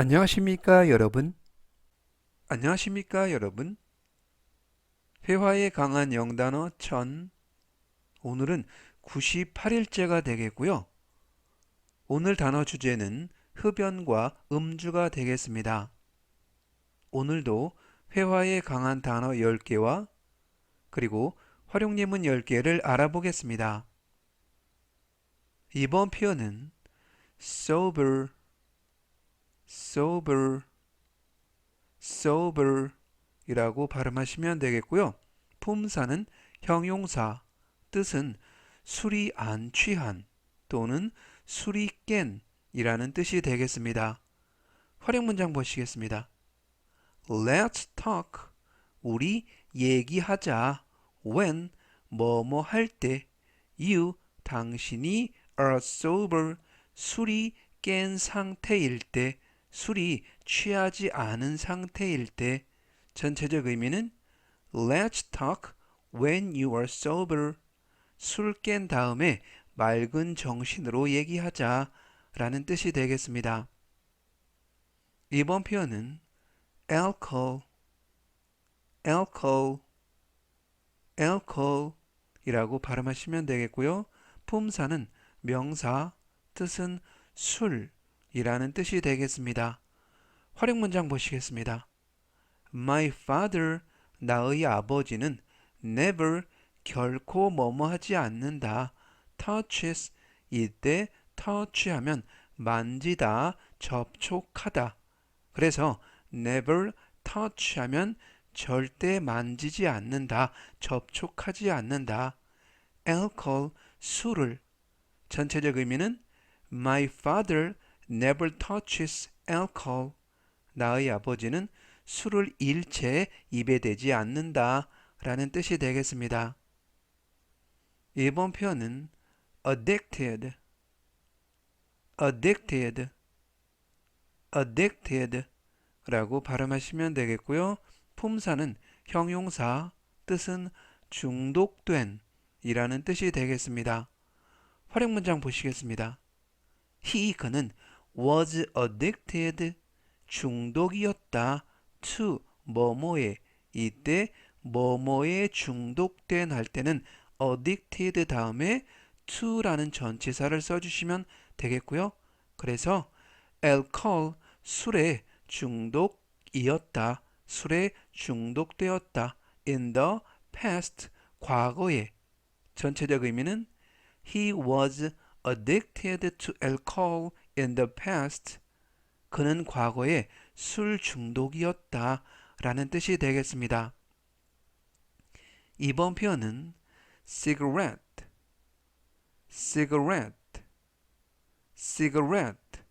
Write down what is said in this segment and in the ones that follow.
안녕하십니까 여러분? 안녕하십니까 여러분? 회화에 강한 영단어 1000 오늘은 98일째가 되겠고요. 오늘 단어 주제는 흡연과 음주가 되겠습니다. 오늘도 회화에 강한 단어 10개와 그리고 활용예문 10개를 알아보겠습니다. 이번 표현은 sober sober, sober 이라고 발음하시면 되겠고요. 품사는 형용사, 뜻은 술이 안 취한 또는 술이 깬 이라는 뜻이 되겠습니다. 활용 문장 보시겠습니다. Let's talk. 우리 얘기하자. When 뭐뭐 할 때. You 당신이 are sober. 술이 깬 상태일 때. 술이 취하지 않은 상태일 때 전체적 의미는 Let's talk when you are sober. 술 깬 다음에 맑은 정신으로 얘기하자 라는 뜻이 되겠습니다. 이번 표현은 alcohol, alcohol, alcohol 이라고 발음하시면 되겠고요. 품사는 명사, 뜻은 술, 이라는 뜻이 되겠습니다. 활용 문장 보시겠습니다. My father, 나의 아버지는 never, 결코 뭐뭐 하지 않는다. touches, 이때 touch 하면 만지다, 접촉하다. 그래서 never touch 하면 절대 만지지 않는다, 접촉하지 않는다. alcohol, 술을. 전체적 의미는 My father never touches alcohol. 나의 아버지는 술을 일체 입에 대지 않는다 라는 뜻이 되겠습니다. 이번 표현은 addicted, addicted, addicted 라고 발음하시면 되겠고요. 품사는 형용사, 뜻은 중독된 이라는 뜻이 되겠습니다. 활용 문장 보시겠습니다. he, 그는 was addicted 중독이었다. to 뭐뭐에 이때 뭐뭐에 중독된 할 때는 addicted 다음에 to라는 전치사를 써주시면 되겠고요. 그래서 alcohol 술에 중독이었다. 술에 중독되었다. in the past 과거에. 전체적 의미는 he was addicted to alcohol in the past. 그는 과거에 술 중독이었다 라는 뜻이 되겠습니다. 이번 표현은 cigarette, cigarette, cigarette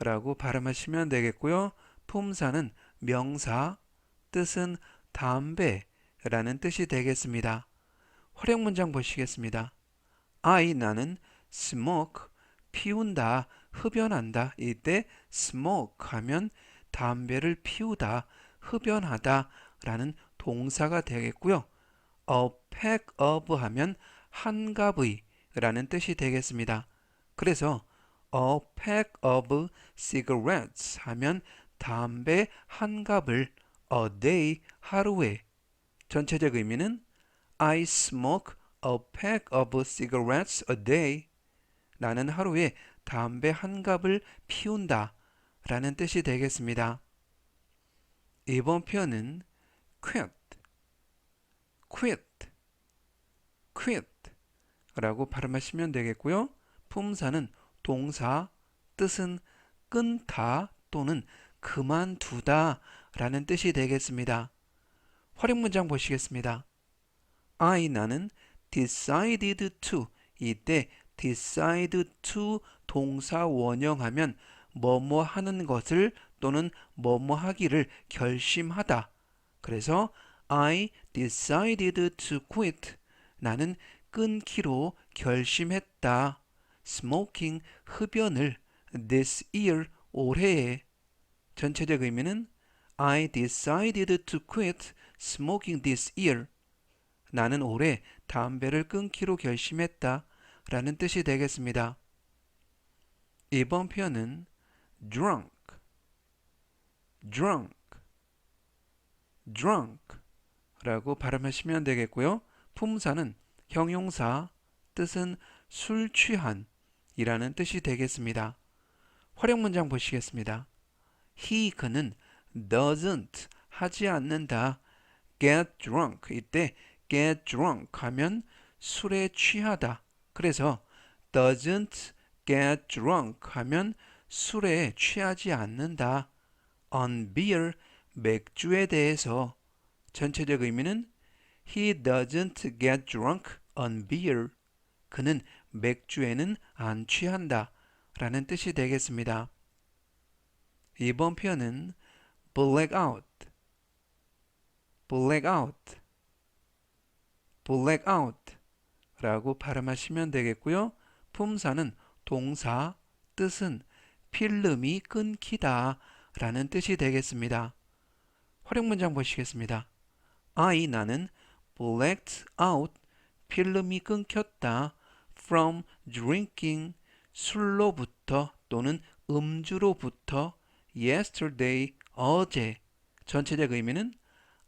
라고 발음하시면 되겠고요. 품사는 명사, 뜻은 담배 라는 뜻이 되겠습니다. 활용 문장 보시겠습니다. I, 나는 smoke, 피운다, 흡연한다. 이때 smoke 하면 담배를 피우다, 흡연하다 라는 동사가 되겠고요. a pack of 하면 한갑의 라는 뜻이 되겠습니다. 그래서 a pack of cigarettes 하면 담배 한 갑을 a day 하루에 전체적 의미는 I smoke a pack of cigarettes a day 나는 하루에 담배 한 갑을 피운다 라는 뜻이 되겠습니다. 이번 표현은 quit, quit, quit 라고 발음하시면 되겠고요. 품사는 동사, 뜻은 끊다 또는 그만두다 라는 뜻이 되겠습니다. 활용 문장 보시겠습니다. I 나는 decided to 이때 decide to 동사 원형하면 뭐뭐 하는 것을 또는 뭐뭐 하기를 결심하다. 그래서 I decided to quit. 나는 끊기로 결심했다. smoking 흡연을 this year 올해에 전체적 의미는 I decided to quit smoking this year. 나는 올해 담배를 끊기로 결심했다. 라는 뜻이 되겠습니다. 이번 표현은 drunk, drunk, drunk 라고 발음하시면 되겠고요. 품사는 형용사, 뜻은 술 취한 이라는 뜻이 되겠습니다. 활용 문장 보시겠습니다. he, 그는 doesn't, 하지 않는다. get drunk, 이때 get drunk 하면 술에 취하다. 그래서 doesn't get drunk 하면 술에 취하지 않는다. on beer, 맥주에 대해서 전체적 의미는 he doesn't get drunk on beer. 그는 맥주에는 안 취한다. 라는 뜻이 되겠습니다. 이번 표현은 black out, black out, black out 라고 발음하시면 되겠고요. 품사는 동사, 뜻은 필름이 끊기다 라는 뜻이 되겠습니다. 활용 문장 보시겠습니다. I, 나는 blacked out, 필름이 끊겼다 from drinking, 술로부터 또는 음주로부터 yesterday, 어제. 전체적 의미는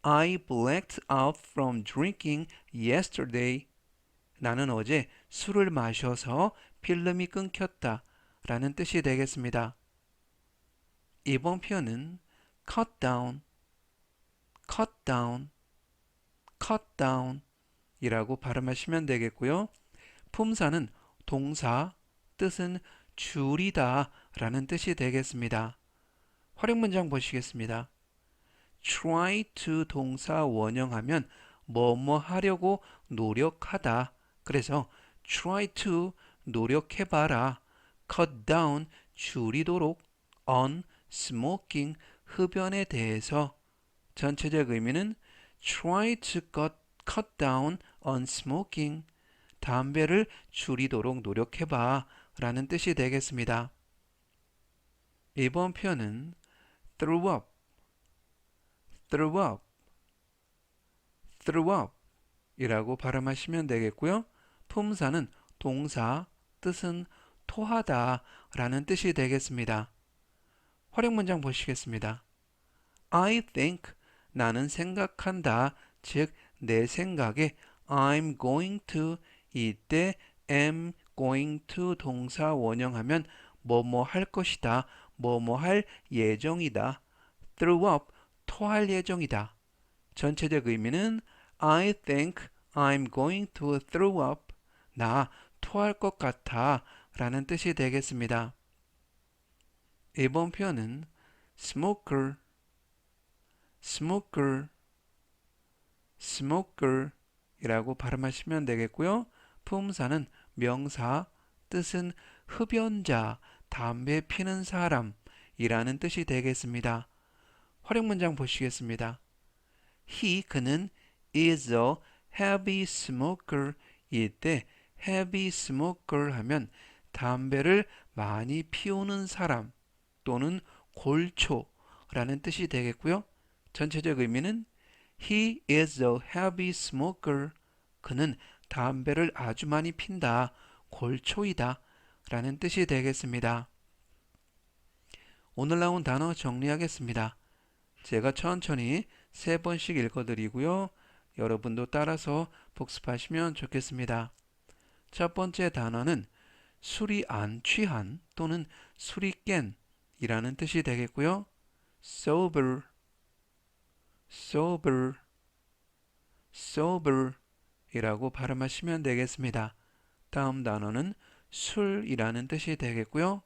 I blacked out from drinking yesterday. 나는 어제 술을 마셔서 필름이 끊겼다 라는 뜻이 되겠습니다. 이번 표현은 cut down, cut down, cut down 이라고 발음하시면 되겠고요. 품사는 동사, 뜻은 줄이다 라는 뜻이 되겠습니다. 활용 문장 보시겠습니다. try to 동사 원형하면 뭐뭐 하려고 노력하다. 그래서 try to 노력해봐라. cut down 줄이도록 on smoking 흡연에 대해서 전체적 의미는 try to cut, cut down on smoking 담배를 줄이도록 노력해봐 라는 뜻이 되겠습니다. 이번 표현은 throw up, throw up, throw up 이라고 발음하시면 되겠고요. 품사는 동사, 뜻은 토하다 라는 뜻이 되겠습니다. 활용 문장 보시겠습니다. I think, 나는 생각한다, 즉, 내 생각에 I'm going to 이때 am going to 동사 원형하면 뭐뭐 할 것이다, 뭐뭐 할 예정이다. throw up, 토할 예정이다. 전체적 의미는 I think I'm going to throw up. 나 토할 것 같아 라는 뜻이 되겠습니다. 이번 표현은 smoker, smoker, smoker 이라고 발음하시면 되겠고요. 품사는 명사, 뜻은 흡연자, 담배 피는 사람이라는 뜻이 되겠습니다. 활용 문장 보시겠습니다. He, 그는 is a heavy smoker. 이때 heavy smoker 하면 담배를 많이 피우는 사람 또는 골초라는 뜻이 되겠고요. 전체적 의미는 He is a heavy smoker. 그는 담배를 아주 많이 핀다. 골초이다. 라는 뜻이 되겠습니다. 오늘 나온 단어 정리하겠습니다. 제가 천천히 세 번씩 읽어드리고요. 여러분도 따라서 복습하시면 좋겠습니다. 첫 번째 단어는 술이 안 취한 또는 술이 깬 이라는 뜻이 되겠고요. sober, sober, sober 이라고 발음하시면 되겠습니다. 다음 단어는 술이라는 뜻이 되겠고요.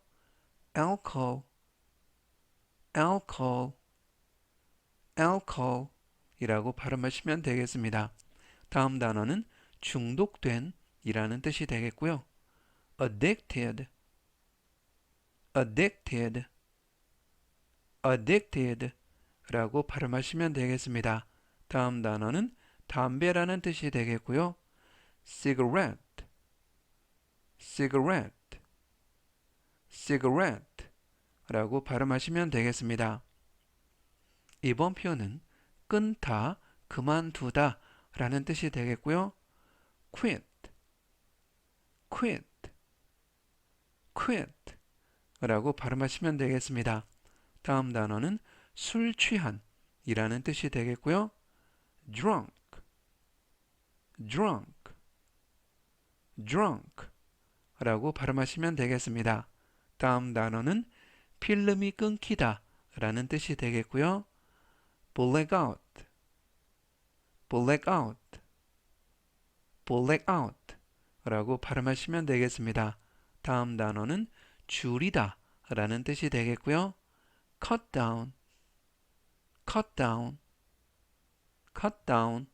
alcohol, alcohol, alcohol 이라고 발음하시면 되겠습니다. 다음 단어는 중독된 이라는 뜻이 되겠고요. addicted, addicted, addicted 라고 발음하시면 되겠습니다. 다음 단어는 담배라는 뜻이 되겠고요. cigarette, cigarette, cigarette 라고 발음하시면 되겠습니다. 이번 표현은 끊다, 그만두다 라는 뜻이 되겠고요. quit, quit, quit 라고 발음하시면 되겠습니다. 다음 단어는 술 취한 이라는 뜻이 되겠고요. drunk, drunk, drunk 라고 발음하시면 되겠습니다. 다음 단어는 필름이 끊기다 라는 뜻이 되겠고요. black out, black out, black out 라고 발음하시면 되겠습니다. 다음 단어는 줄이다 라는 뜻이 되겠고요. cut down, cut down, cut down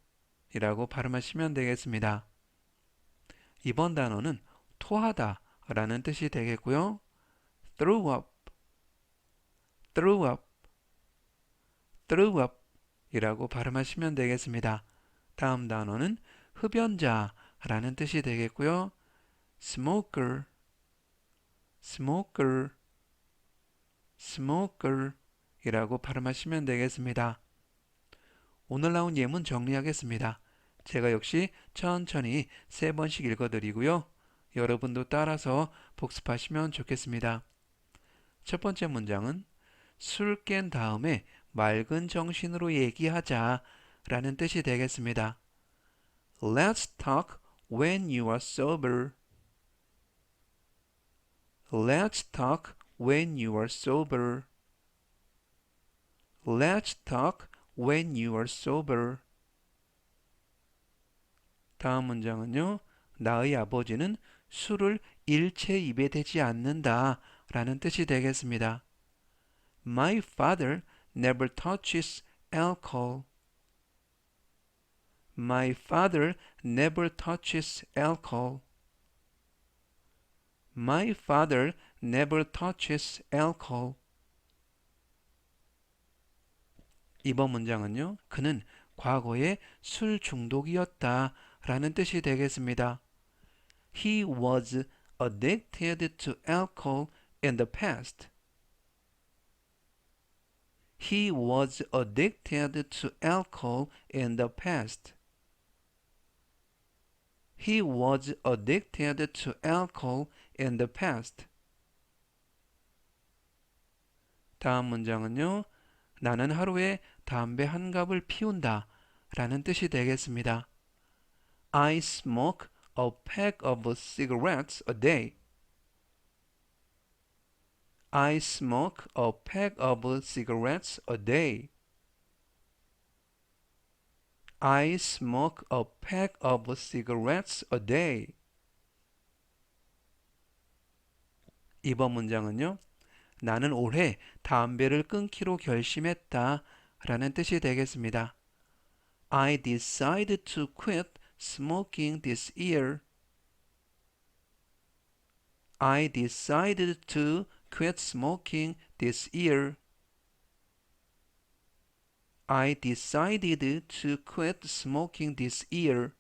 이라고 발음하시면 되겠습니다. 이번 단어는 토하다 라는 뜻이 되겠고요. throw up, throw up, throw up 이라고 발음하시면 되겠습니다. 다음 단어는 흡연자 라는 뜻이 되겠고요. smoker, smoker, smoker 이라고 발음하시면 되겠습니다. 오늘 나온 예문 정리하겠습니다. 제가 역시 천천히 세 번씩 읽어드리고요. 여러분도 따라서 복습하시면 좋겠습니다. 첫 번째 문장은 술 깬 다음에 맑은 정신으로 얘기하자 라는 뜻이 되겠습니다. Let's talk when you are sober. Let's talk when you are sober. Let's talk when you are sober. 다음 문장은요. 나의 아버지는 술을 일체 입에 대지 않는다 라는 뜻이 되겠습니다. My father never touches alcohol. My father never touches alcohol. My father never touches alcohol. 이번 문장은요. 그는 과거에 술 중독이었다 라는 뜻이 되겠습니다. He was addicted to alcohol in the past. He was addicted to alcohol in the past. He was addicted to alcohol in the past. 다음 문장은요. 나는 하루에 담배 한 갑을 피운다 라는 뜻이 되겠습니다. I smoke a pack of cigarettes a day. I smoke a pack of cigarettes a day. I smoke a pack of cigarettes a day. 이번 문장은요. 나는 올해 담배를 끊기로 결심했다 라는 뜻이 되겠습니다. I decided to quit smoking this year. I decided to quit smoking this year. I decided to quit smoking this year.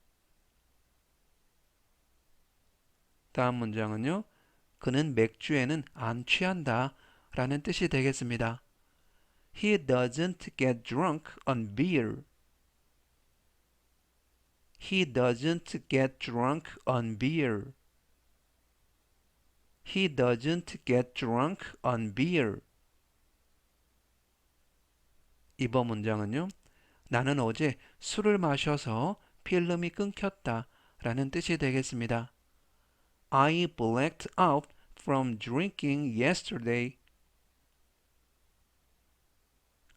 다음 문장은요. 그는 맥주에는 안 취한다 라는 뜻이 되겠습니다. He doesn't get drunk on beer. He doesn't get drunk on beer. He doesn't get drunk on beer. 이번 문장은요. 나는 어제 술을 마셔서 필름이 끊겼다 라는 뜻이 되겠습니다. I blacked out from drinking yesterday.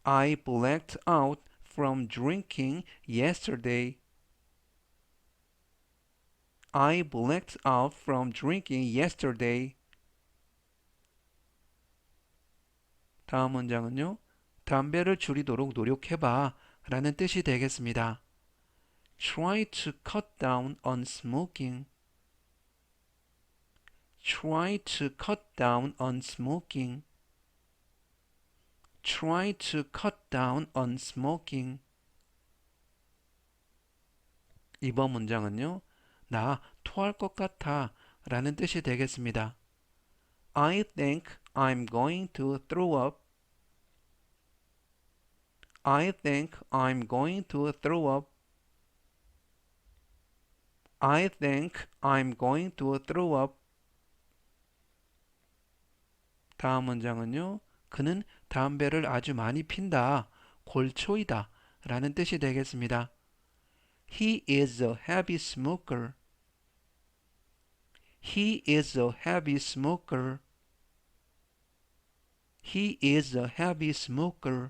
I blacked out from drinking yesterday. I blacked out from drinking yesterday. 다음 문장은요. 담배를 줄이도록 노력해봐 라는 뜻이 되겠습니다. Try to cut down on smoking. Try to cut down on smoking. Try to cut down on smoking. 이번 문장은요. 나 토할 것 같아 라는 뜻이 되겠습니다. I think I'm going to throw up. I think I'm going to throw up. I think I'm going to throw up. 다음 문장은요. 그는 담배를 아주 많이 핀다, 골초이다 라는 뜻이 되겠습니다. He is a heavy smoker. He is a heavy smoker. He is a heavy smoker.